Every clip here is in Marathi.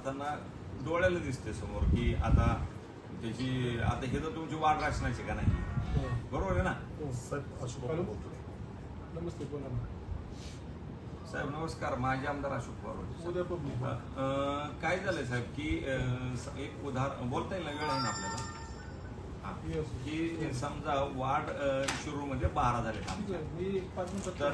जाताना डोळ्याला दिसते समोर की आता त्याची आता हे तर तुमची वाढ राखण्याची का नाही? बरोबर आहे ना? साहेब अशोक. बाबू बोलतोय. नमस्ते बोला ना. साहेब नमस्कार. माझे आमदार अशोक पवार उद्या पब्लिक अ, अ, काय झालंय साहेब की अ, स- एक उदाहरण बोलता येईल ना? वेळ आहे ना आपल्याला? हा. की समजा वार्ड शिरूरमध्ये बारा झाले तर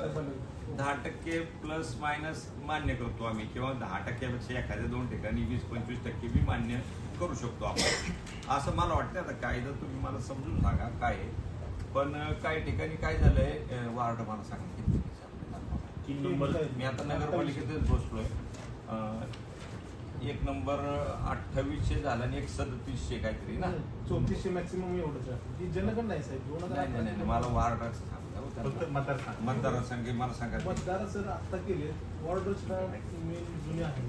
साहेबांना- दहा टक्के प्लस मायनस मान्य करतो आम्ही किंवा दहा टक्क्यापेक्षा एखाद्या दोन ठिकाणी वीस पंचवीस टक्के बी मान्य करू शकतो आपण. असं मला वाटतं आता कायदा तुम्ही मला समजून सांगा काय आहे. पण काही ठिकाणी काय झालंय वार्ड मला सांगा. किती आहे आपल्याला? तीन नंबर. मी आता नगरपालिकेतच बसलोय. एक नंबर अठ्ठावीसशे झाला आणि एक सदतीसशे काहीतरी ना? चौतीसशे मॅक्सिमम एवढंच आहे. ही नाही साहेब दोन नाही नाही नाही, मला वार्डाचं सांगा हो फक्त त्यांना. मतदारसंघ मतदारसंघ मला सांगा मतदार सर आता केले वॉर्डर्स मेन जुने आहे.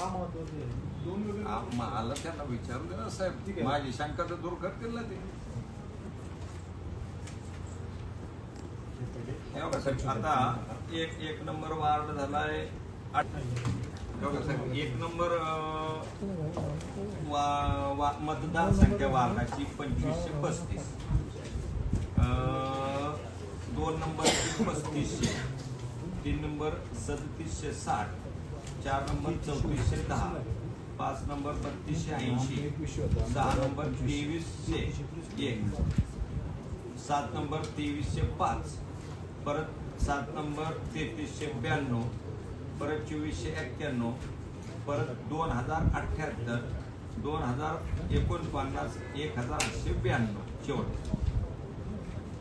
हा महत्त्वाचा आहे. दोन आ, वेगळे मला त्यांना विचारू दे ना ठीक साहेब आहे. माझी शंका तर दूर करतील ना ते. हे बघा साहेब आता एक एक नंबर वार्ड झालाय. आठ- हे साहेब एक नंबर अं, वा- वा- मतदारसंख्या वार्डाची पंचवीसशे पस्तीस. दोन नंबरची पस्तीसशे तीन नंबर सदतीसशे साठ चार नंबर चौतीसशे दहा पाच नंबर बत्तीसशे ऐंशी सहा नंबर तेवीसशे एक सात नंबर तेवीसशे पाच परत सात नंबर तेहतीसशे ब्याण्णव परत चोवीसशे एक्क्याण्णव परत दोन हजार अठ्ठ्याहत्तर दोन हजार एकोणपन्नास एक हजार आठशे ब्याण्णव शेवट.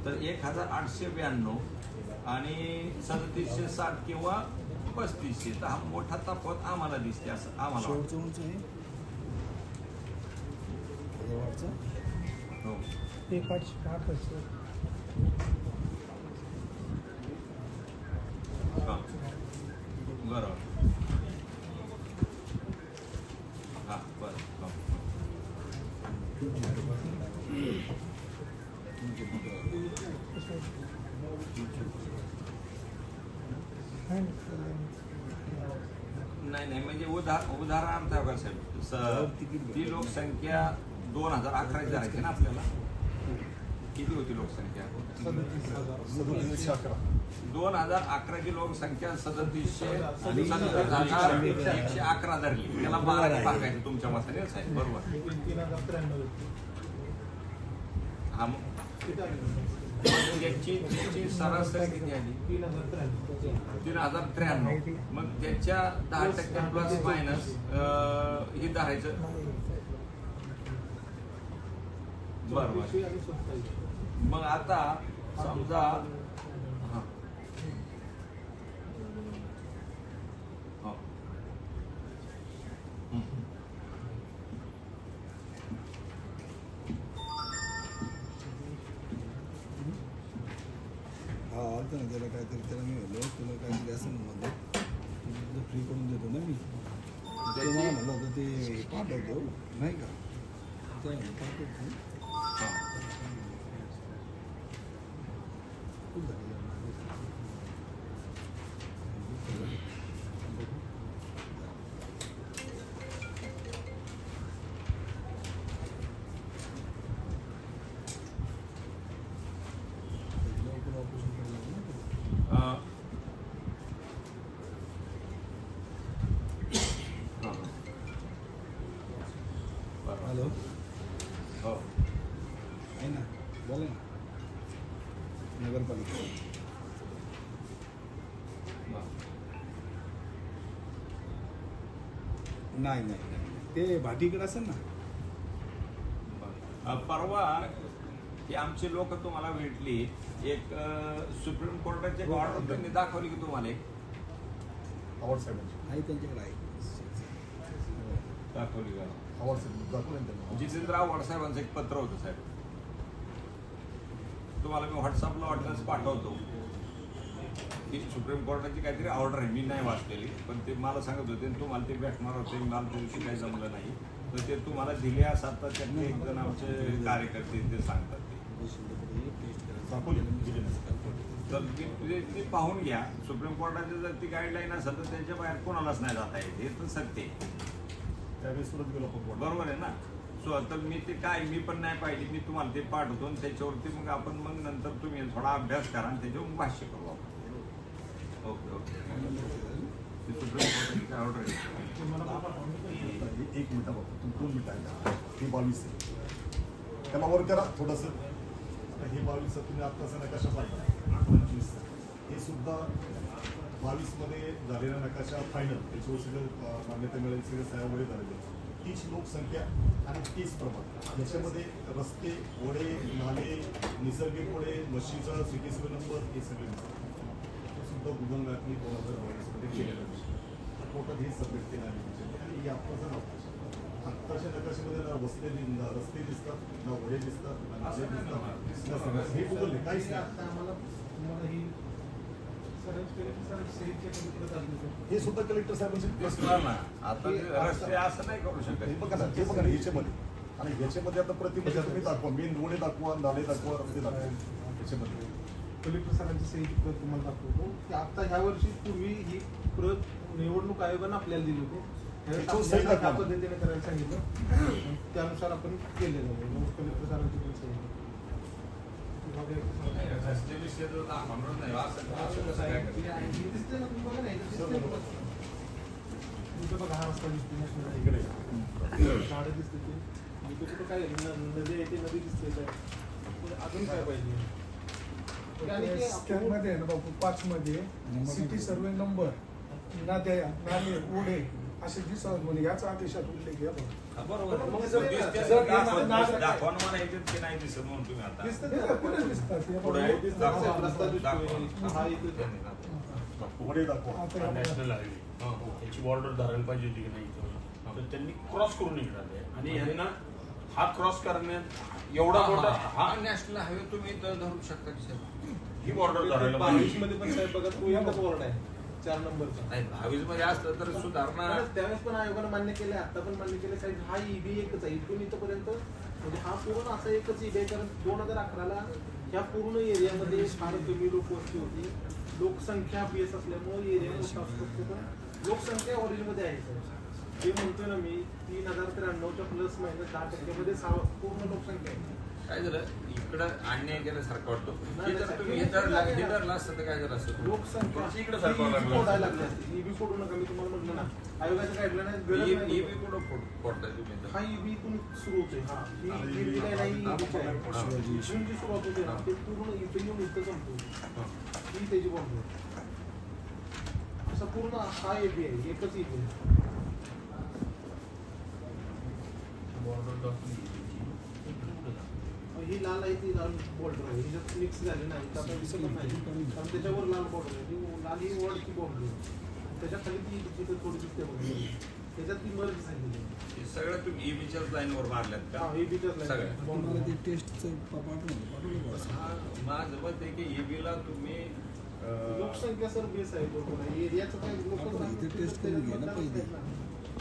तर एक हजार आठशे ब्याण्णव आणि सदतीसशे साठ किंवा पस्तीसशे तर हा मोठा तफावत आम्हाला दिसते असं आम्हाला हो. हा. नाही नाही म्हणजे उदाहरण उदाहरणार्थ बघा साहेब. स- ती लोकसंख्या दोन हजार अकरा धरायची ना आपल्याला. किती होती लोकसंख्या? दोन हजार अकराची लोकसंख्या सदतीसशे आणि सदतीस हजार. एकशे अकरा धरली त्याला बारा टाकायचं तुमच्या मताने साहेब. बरोबर. हा मग. किती त्याची सरासरी किती आली? तीन हजार त्र्याण्णव. मग त्याच्या दहा टक्के प्लस मायनस हे धरायचं. बरोबर मग आता समजा मला म्हणलं होतं ते पाठवतो नाही का ते म्हणलं, पाठवतो हा. खूप झालं. लवकर ऑपरेशन करायला लागलं ना ते. अं, हा. बरोबर. हॅलो हो. आहे ना बोला ना नगरपालिका बरं. नाही नाही नाही. ते भाटीकडे असेल ना. अ, परवा की आमचे लोक तुम्हाला भेटली. एक अ, सुप्रीम कोर्टाची एक ऑर्डर त्यांनी दाखवली की तुम्हाला एक. साहेबांची. आहे त्यांच्याकडे आहे. दाखवली का? आवाज साहेब दाखवलं ना त्यांना. जितेंद्र आव्हाड साहेबांचं एक पत्र होतं साहेब. तुम्हाला मी व्हॉट्सअपला ऑर्डर्स पाठवतो. की सुप्रीम कोर्टाची काहीतरी ऑर्डर आहे. मी नाही वाचलेली पण ते मला सांगत होते तुम्हाला ते भेटणार होते मला त्या दिवशी काही जमलं नाही. तर ते तुम्हाला दिले असतात तर त्यातले एक जण आमचे कार्यकर्ते ते सांगतात ते. तर ती ते- ते पाहून घ्या. सुप्रीम कोर्टाची जर ती गाईडलाईन असेल तर त्याच्या बाहेर कोणालाच नाही जाता येत. हे तर सत्य आहे. त्यावेळेस. बरोबर आहे ना? सो तर मी ते काय मी पण नाही पाहिजे मी तुम्हाला ते पाठवतो आणि त्याच्यावरती मग आपण मग नंतर तुम्ही थोडा अभ्यास करा आणि त्याच्यावर भाष्य करू. एक मिनिटं बघतो. तुम्ही दोन मिनिटं आहे हे बावीस आहे. त्याला वर करा थोडंसं. आता हे बावीस तुम्ही आत्ताचा नकाशा पाहिजे पंचवीस हे सुद्धा बावीसमध्ये झालेला नकाशा फायनल त्याच्यावर सगळं मान्यता मिळेल सगळे सह्या वगैरे झालेले तीच लोकसंख्या आणि तीच प्रमाण. याच्यामध्ये रस्ते ओढे नाले निसर्गिक ओढे म्हशीचा सिटी सिव्हिल नंबर हे सगळे हे गुगल मॅपनी दोन हजार बावीसमध्ये केलेलं आहे. कोर्टात हे सबमिट केलं आहे त्याच्यामध्ये. आणि हे आत्ताचं नकाशा आत्ताच्या नकाशामध्ये ना रस्ते दि- ना रस्ते दिसतात ना ओढे दिसतात ना नाले दिसतात. ना सगळं. हे गुगल नाही काहीच हे नाही. आता आम्हाला तुम्हाला ही. हे सुद्धा कलेक्टर साहेबांचे ना आता ते रस्ते असं नाही करू हे शकत बघा ना हे बघा ना ह्याच्यामध्ये. आणि ह्याच्यामध्ये आता प्रतिमध्ये तुम्ही दाखवा. मेन रोडे दाखवा नाले दाखवा रस्ते दाखवा. ह्याच्यामध्ये. कलेक्टर सरांची सहीची प्रत तुम्हाला दाखवतो. की आता ह्या वर्षी पूर्वी ही प्रत निवडणूक आयोगानं आपल्याला दिली होती. सही त्या. पद्धतीने करायला सांगितलं. त्यानुसार आपण केलेलं आहे. कलेक्टर सरांची पण सही बघा हा रस्ता. इकडे. झाडं दिसते ते. कुठं काय नदी आहे ते नदी दिसते अजून काय पाहिजे? आणि ते स्कॅन आपण- मध्ये आहे ना बापू पाच मध्ये सिटी सर्वे नंबर नद्या नाले ओढे असे दिसत म्हणजे याचा आदेशात उल्लेख आहे बघा. हा, बरोबर आहे. मग मग जर- दिसते जर- असं दाखवा- जर- जर- दाखवा ना मला इथे ते नाही दिसत म्हणून तुम्ही आता दिसतं हे ते काय कुठे दिसतात हे पुढे बघा. आहे. दिसतं, दाखवा. रस्ता दिसतोय. दाखवा. हा इथे त्यांनी दाखवा. ओढे दाखवा आता हा या बघा. नॅशनल हायवे त्याची बॉर्डर धरायला पाहिजे होती की नाही. तर त्यांनी क्रॉस करून निघाले आणि ह्यांना हा क्रॉस करण्यात एवढा हा, मोठा हा, नॅशनल हायवे तुम्ही इथं धरू शकता की साहेब? ही बॉर्डर धरायला बावीसमध्ये पण साहेब बघा तो एकच वॉर्ड आहे? चार नंबरचा. नाही दहावीसमध्ये असलं तर सुधारणा कारण त्यावेळेस पण आयोगानं मान्य केलंय आता पण मान्य केलं साहेब हा ईबी एकच आहे. इथून इथपर्यंत म्हणजे हा पूर्ण असा एकच ईबी आहे कारण दोन हजार अकराला ह्या पूर्ण एरियामध्ये फार कमी लोक वस्ती होती. लोकसंख्या बेस असल्यामुळे एरिया लोकसंख्या. ऑरिजिनमध्ये आहे साहेब. ते म्हणतोय ना मी तीन हजार त्र्याण्णवच्या प्लस मायनस दहा टक्क्यामध्ये पूर्ण लोकसंख्या आहे काय झालं? इकडं अन्याय केल्यासारखं वाटतो. नाही, हे जर तुम्ही हे हे तर काय झालं असतं? लोकसंख्या थोडंसं इकडे सरकावं लागलं. फोडायला लागली. असते ईबी फोडू नका मी तुम्हाला म्हटलं ना. आयोगाच्या गाईडलाईन आहेत गरज नाही. बी कुठं फोड- फोडताय तुम्ही तर? हा ईबी इथून सुरू होते हा. इथून जी सुरुवात होते ना ते पूर्ण इथं येऊन इथं संपतो ही. त्याची बॉम्ब असं पूर्ण हा आहे एकच ईबी आहे. बॉर्डर दाखवली ही लाल आहे ती लाल बॉर्डर आहे. ह्याच्यात मिक्स झाली नाही तर आता दिसत नाही. कारण त्याच्यावर लाल बॉर्डर आहे. लाल ही वॉर्डची बॉर्डर आहे. त्याच्याखाली ती तिथं थोडी दिसते त्याच्यात ती मर्ज हे सगळं तुम्ही ईबीच्याच लाईनवर मारल्यात का? हा ही बीटच सगळ्या. ते टेस्टचं पाठवलं. हा, माझं मत आहे की ईबीला तुम्ही अं, लोकसंख्या सर बेस आहे एरियाचं काय टेस्ट करून घे ना पहिले.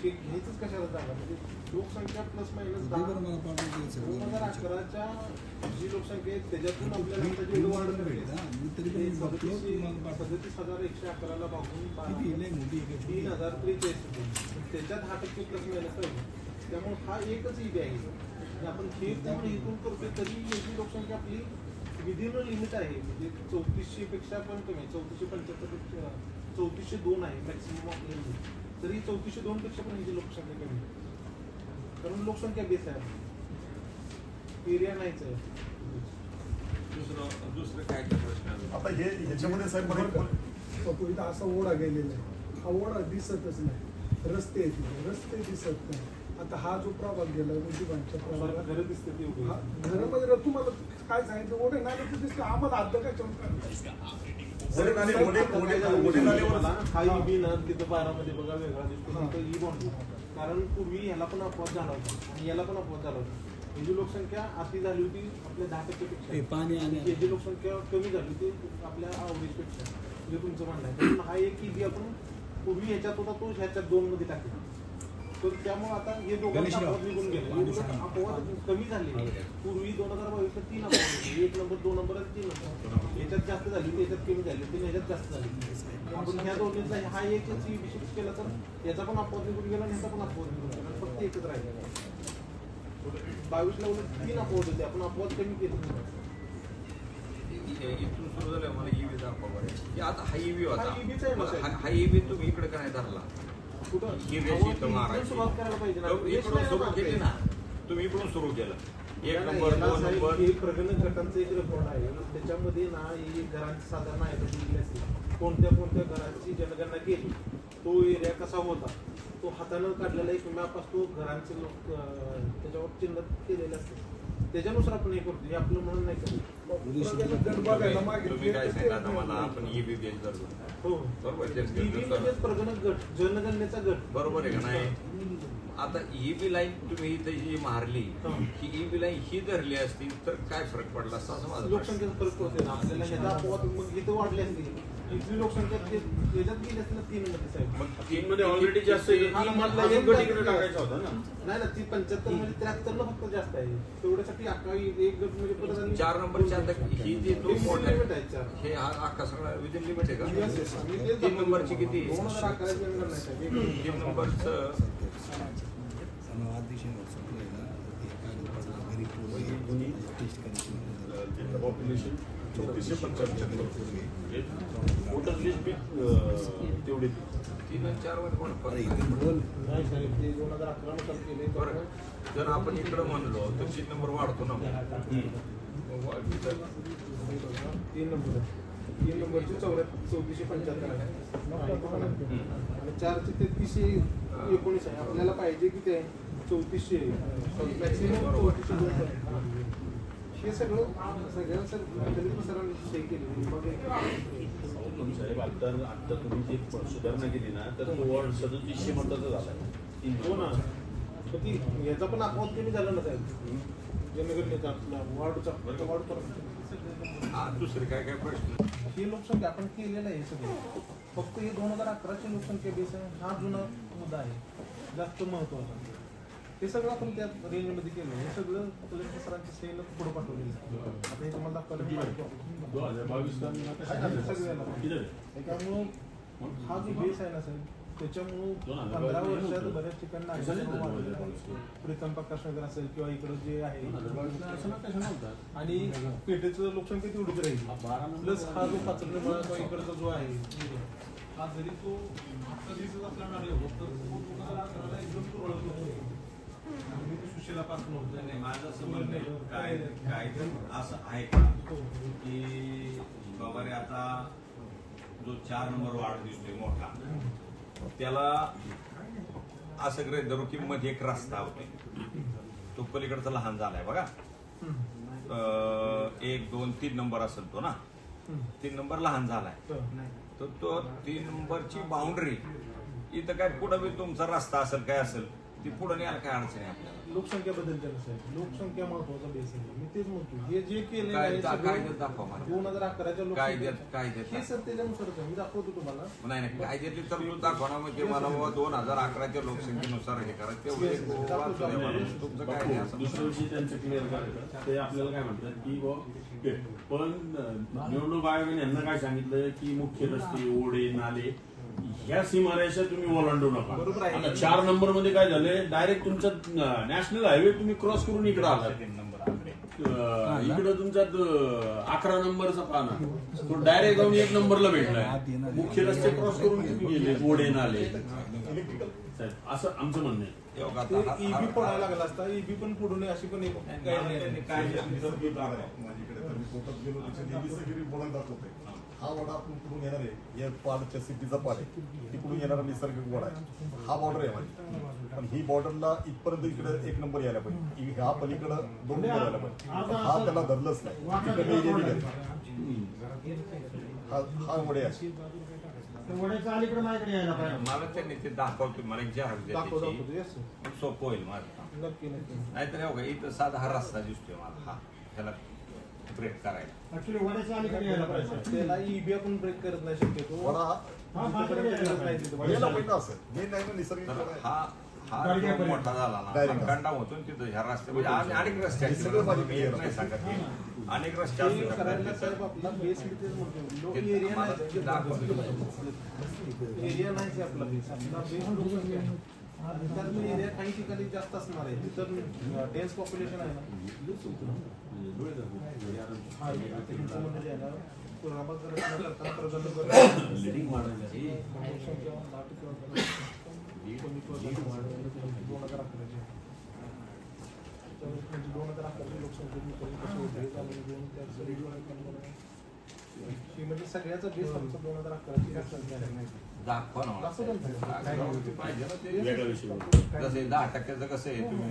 ते घ्यायचंच कशाला जागा म्हणजे लोकसंख्या प्लस मायनस दोन हजार. अकराच्या जी लोकसंख्या आहे त्याच्यातून आपल्याला पाठवतो. सदतीस हजार एकशे अकराला भागून का? तीन हजार त्रेचाळीस त्याच्यात हा टक्के प्लस मायनस आहे. त्यामुळे हा एकच ईबी आहे. आपण हे पूर्ण इथून करतोय तरी याची लोकसंख्या आपली विदिन लिमिट आहे. म्हणजे चौतीसशे पेक्षा पण कमी आहे. चौतीसशे पंच्याहत्तर चौतीसशे दोन आहे मॅक्सिमम आपल्या limit. तरी चौतीसशे दोन पेक्षा पण ह्याची लोकसंख्या कमी आहे. कारण लोकसंख्या बेस आहे. एरिया नाहीच आहे. दुसरं दुसरं काय प्रश्न? आता हे ह्याच्यामध्ये साहेब मला एक- बापू इथं असा ओढा गेलेला आहे. हा ओढा दिसतच नाही. रस्ते आहेत इथे, रस्ते दिसत नाही. आता हा जो प्रभाग गेला मुजीबांच्या प्रभागात घरं दिसते ती उभी हा, घरामध्ये रा- तुम्हाला काय सांगितलं ओढे नाही तर दिसते आम्हाला अर्ध काय चमका हा ना तिथं बारामध्ये बघा वेगळा दिसतो. तिथं ई बॉन्ड कारण पूर्वी ह्याला पण अपवाद झाला होता आणि याला पण अपवाद झाला होता याची लोकसंख्या अति झाली होती आपल्या दहा टक्के ते पेक्षा पाणी आणि याची लोकसंख्या कमी झाली होती आपल्या आवरेजपेक्षा म्हणजे तुमचं म्हणणं आहे. हा एक ईबी आपण पूर्वी ह्याच्यात होता तो ह्याच्यात दोन मध्ये टाकला. त्यामुळे आता हे दोघांचा. अपवाद निघून गेले. उलट अपवाद कमी झाले. पूर्वी दोन हजार बावीस तीन अपवाद होते. एक नंबर दोन नंबर आणि तीन नंबर. याच्यात जास्त झाली त्याच्यात कमी झाली ते ह्याच्यात जास्त झाली. आपण ह्या दोन्हीचा हा एकच विशेष केला तर याचा पण अपवाद निघून गेला आणि ह्याचा पण अपवाद निघून गेला. फक्त एकच राहिला. बावीसला उलट तीन अपवाद होते. आपण अपवाद कमी केले. इथून सुरू झालं मला ईव्ही दाखवा बरं हे आता हा ईव्ही होता. हा ईव्ही तुम्ही इकडे काय धरला? इकडून सुरू केली ना तुम्ही इकडून सुरू केलं एक नंबर दोन नंबर हे प्रगणक गटांचं एक रिपोर्ट आहे त्याच्यामध्ये ना ही घरांची साधारण आहे कोणत्या कोणत्या घरांची जनगणना केली तो एरिया कसा होता तो हातानं काढलेला एक मॅप असतो घरांचे लोक त्याच्यावर चिन्ह केलेले असते त्याच्यानुसार आपण हे करतो. हे आपलं म्हणून नाही तुम्ही तुम्ही काय सांगा आता मला आपण ईव्ही बेस धरतो हो. बरोबर करतो. प्रगणक गट जनगणनेचा गट. बरोबर आहे का नाही? आता ही बी लाईन तुम्ही इथे जी मारली हं. ई बी लाईन ही धरली असती तर काय फरक पडला? असता असं माझं. लोकसंख्येचा फरक ना आपल्याला इथं वाढली असती. ते- तीन मध्ये मध्ये ऑलरेडी जास्त. हा? टाकायचा होता ना. नाही ना ती पंच्याहत्तर त्र्याहत्तर ला फक्त जास्त आहे. तेवढ्यासाठी अकरा एक गट म्हणजे परत चार नंबरच्या आता ही जी आहे चार. हे अख्खा सगळा विदिन लिमिट आहे. का? तीन नंबरची किती? तीन नंबरचं. ते पॉप्युलेशन चौतीसशे पंच्याहत्तर वोटर लिस्ट बी तेवढी. तीन आणि चारमध्ये कोण बरं. जर आपण इकडं म्हणलो तर तीन नंबर वाढतो ना. तीन नंबर. आहे. तीन नंबरची चौऱ्याहत्तर चौतीसशे पंच्याहत्तर आहे. आणि चारशे तेहतीसशे एकोणीस आहे. आपल्याला पाहिजे की ते चौतीसशे. मॅक्सिमम चौतीसशे साहेब आता आता तुम्ही जी सुधारणा केली ना तर तो वॉर्ड सदतीसशे मताचा झाला. हो ना. ती याचा पण अपवाद कमी झाला ना साहेब. जनगणनेचा आपला वॉर्डचा वॉर्ड हा दुसरे काय काय प्रश्न? ही लोकसंख्या आपण केलेलं आहे सगळं फक्त हे दोन हज़ार अकराची लोकसंख्या बेस आहे हा जुना मुद्दा आहे. जास्त महत्वाचा. हे सगळं आपण त्या रेंजमध्ये केलं हे सगळं कलेक्टर सरांच्या सेल पुढे पाठवलेलं आहे. आता हे तुम्हाला? त्यामुळं हा जो बेस आहे ना साहेब त्याच्यामुळं पंधरा वर्षात. बऱ्याच ठिकाणी ते. प्रीतम प्रकाश नगर असेल किंवा इकडं जे आहे आणि पेठेचं लोकसंख्या तेवढीच राहील प्लस हा जो पाचरणे मळा इकडचा जो आहे हा जरी तो दिसत असला तो होतो. नाही, माझं असं म्हणणं आहे, काय काय असं आहे. का की बाबा रे आता जो चार नंबर वाढ दिसतोय मोठा त्याला असं गृहीत धरू की मध्ये एक रस्ता होते. तो पलीकडचा लहान झालाय बघा. एक दोन तीन नंबर असेल तो ना. तीन नंबर लहान झालाय. तर तर तो तीन नंबरची बाउंड्री इथं काय कुठं बी तुमचा रस्ता असेल काय असेल ती पुढं न्यायला काय अडचण आहे आपल्याला? लोकसंख्या बदलते ना साहेब लोकसंख्या महत्त्वाचा बेस आहे. मी तेच म्हणतो हे जे काय दा- सगळं कायद्यात दाखवा मला. दोन हजार अकराच्या कायद्यात कायद्यात हे सर आहे मी दाखवतो तुम्हाला. नाही नाही कायद्यातली तरतूद दाखवा म्हणजे मला बाबा दोन हजार अकराच्या लोकसंख्येनुसार हे करा. तेवढे Yes, yes. वाचू द्या मला. तुमचं काय नाही असं? दुसऱ्या विषयी त्यांचं क्लिअर करायचं ते आपल्याला काय म्हणतात की बुवा, पण अं, निवडणूक आयोगाने यांना काय सांगितलं की मुख्य रस्ते ओढे नाले ह्या सीमारेषा तुम्ही ओलांडू नका. बरोबर आहे. आता चार नंबरमध्ये काय झालंय डायरेक्ट तुमचा नॅशनल हायवे तुम्ही क्रॉस करून इकडे आलात. तीन नंबर आकडे. इकडं तुमचा अकरा नंबरचा पाना. तो डायरेक्ट जाऊन एक नंबरला भेटलाय. मुख्य रस्ते क्रॉस करून तुम्ही गेले? ओढे नाले. साहेब, असं आमचं म्हणणं आहे. ईबी पडायला लागला असता. ईबी पण पुढून अशी पण एक. त्यांनी काय आहे माझ्याकडे तर मी कोर्टात गेलो त्याच्या निसर्गिरी बोलायला दाखवतोय हा वडा आपण कुठून येणार आहे? या पाडच्या सिटीचा पाड आहे. तिकडून येणारा निसर्ग वडा आहे. हा बॉर्डर आहे माझी पण ही बॉर्डरला इथपर्यंत इकडे एक नंबर यायला पाहिजे. ह्या पलीकडं दोन नंबर यायला पाहिजे. हा त्याला धरलंच नाही. दिले हा हा वडे आहे. मला त्यांनी ते दाखवतो. मला एक जहाज सोपं होईल माझं. नाहीतर हे बघा इथं साधा हा रस्ता दिसतोय मला. हा. त्याला ब्रेक करायला. त्याला ईबी आपण ब्रेक करत नाही शक्यतो. वडा हा करत नाही तिथं. यायला पाहिजे असं. हे नाही ना निसर्गिक तर वडा आहे. हा हा जो मोठा झाला ना Direct. कंडाम होतो ना तिथं ह्या रस्ते म्हणजे आणि अनेक रस्ते आहेत. सगळं माझी मी एक नाही सांगत हे. अनेक रस्ते असू ते करायला शकतात साहेब आपला बेस तेच म्हणतो? लो ते एरिया मला नाही. एरिया नाही की आपला बेस आपला बेस लोकसंख्या आहे. त्यात एरिया काही ठिकाणी जास्त असणार आहे. तिथं डेन्स पॉप्युलेशन आहे ना. लिडिंग. दोन हजार अकराची दोन हजार लोकसंख्या म्हणजे सगळ्याचा बेस आमचा दोन अकराची दाखवा ना मला. दाखवा ना. दाखवा. ते पाहिजे ना ते. वेगळा विषय दहा टक्क्याचं कसं आहे तुम्ही